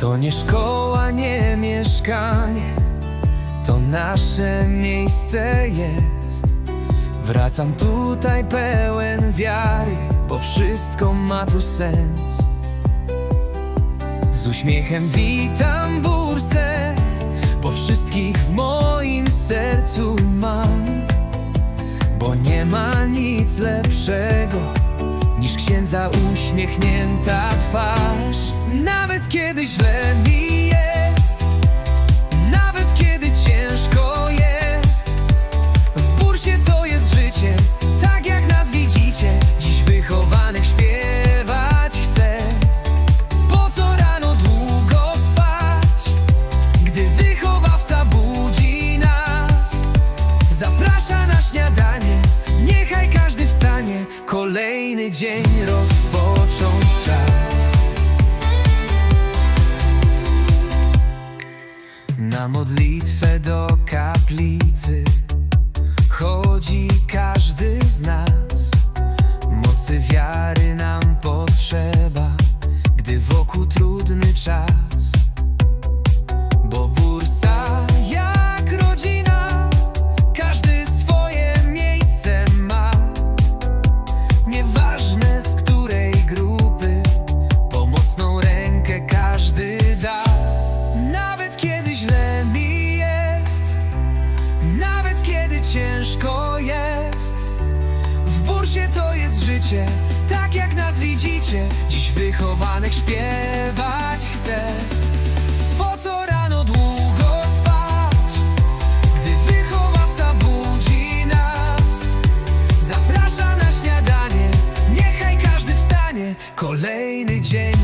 To nie szkoła, nie mieszkanie. To nasze miejsce jest. Wracam tutaj pełen wiary Bo wszystko ma tu sens. Z uśmiechem witam bursę Bo wszystkich w moim sercu mam. Bo nie ma nic lepszego Niż księdza uśmiechnięta twarz. Nawet kiedy źle mi Kolejny dzień rozpocząć czas. Na modlitwę do kaplicy Chodzi każdy z nas. Mocy wiary nam potrzeba Gdy wokół trudny czas ciężko jest. W bursie to jest życie Tak jak nas widzicie. Dziś wychowanych śpiewać chcę Po co rano długo spać Gdy wychowawca budzi nas? Zaprasza na śniadanie Niechaj każdy wstanie. Kolejny dzień